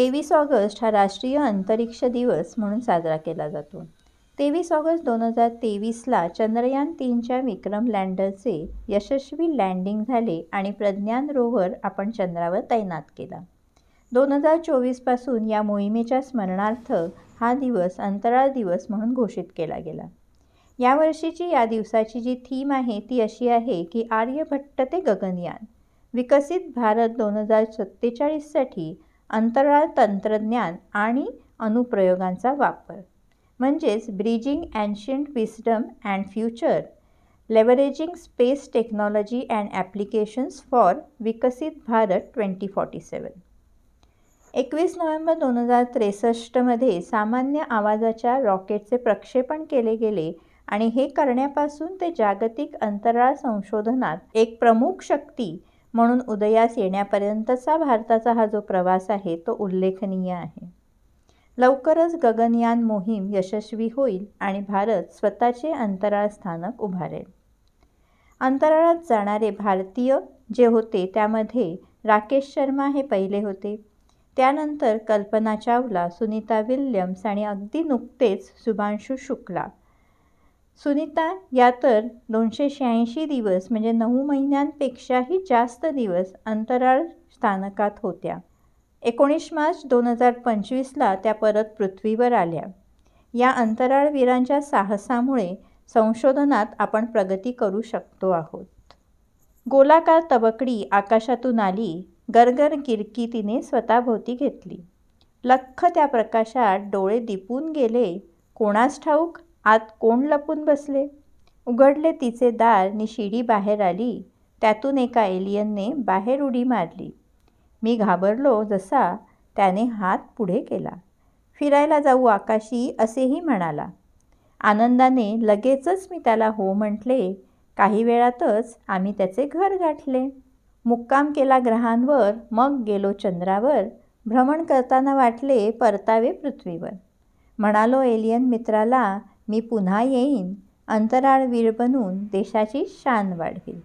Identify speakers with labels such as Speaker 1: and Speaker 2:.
Speaker 1: तेवीस ऑगस्ट हा राष्ट्रीय अंतरिक्ष दिवस म्हणून साजरा केला जातो. तेवीस ऑगस्ट दोन हजार तेवीसला चंद्रयान तीनच्या विक्रम लँडरचे यशस्वी लँडिंग झाले आणि प्रज्ञान रोवर आपण चंद्रावर तैनात केला. दोन हजार चोवीसपासून या मोहिमेच्या स्मरणार्थ हा दिवस अंतराळ दिवस म्हणून घोषित केला गेला. यावर्षीची या दिवसाची जी थीम आहे ती अशी आहे की आर्यभट्ट ते गगनयान. विकसित भारत दोन हजार सत्तेचाळीससाठी अंतराळ तंत्रज्ञान आणि अनुप्रयोगांचा वापर. म्हणजेच bridging ancient wisdom and future leveraging space technology and applications for विकसित भारत ट्वेंटी फॉर्टी सेवन. एकवीस नोव्हेंबर दोन हजार त्रेसष्टमध्ये सामान्य आवाजाच्या रॉकेटचे प्रक्षेपण केले गेले आणि हे करण्यापासून ते जागतिक अंतराळ संशोधनात एक प्रमुख शक्ती म्हणून उदयास येण्यापर्यंतचा भारताचा हा जो प्रवास आहे तो उल्लेखनीय आहे. लवकरच गगनयान मोहीम यशस्वी होईल आणि भारत स्वतःचे अंतराळ स्थानक उभारेल. अंतराळात जाणारे भारतीय जे होते त्यामध्ये राकेश शर्मा हे पहिले होते. त्यानंतर कल्पना चावला सुनीता विल्यम्स आणि अगदी नुकतेच शुभांशू शुक्ला. सुनीता या तर दोनशे शहाऐंशी दिवस म्हणजे नऊ महिन्यांपेक्षाही जास्त दिवस अंतराळ स्थानकात होत्या. एकोणीस मार्च दोन हजार पंचवीसला त्या परत पृथ्वीवर आल्या. या अंतराळवीरांच्या साहसामुळे संशोधनात आपण प्रगती करू शकतो आहोत. गोलाकार तबकडी आकाशातून आली गरगर गिरकी तिने स्वतःभोवती घेतली. लख्ख त्या प्रकाशात डोळे दिपून गेले कोणास ठाऊक? आत कोण लपून बसले? उघडले तिचे दार नि शिडी बाहेर आली. त्यातून एका एलियनने बाहेर उडी मारली. मी घाबरलो जसा त्याने हात पुढे केला. फिरायला जाऊ आकाशी असेही म्हणाला. आनंदाने लगेचच मी त्याला हो म्हटले. काही वेळातच आम्ही त्याचे घर गाठले. मुक्काम केला ग्रहांवर मग गेलो चंद्रावर. भ्रमण करताना वाटले परतावे पृथ्वीवर. म्हणालो एलियन मित्राला मी पुन्हा येईन. अंतराळवीर बनून देशाची शान वाढवीन